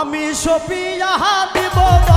আমি সপিয়া দিব।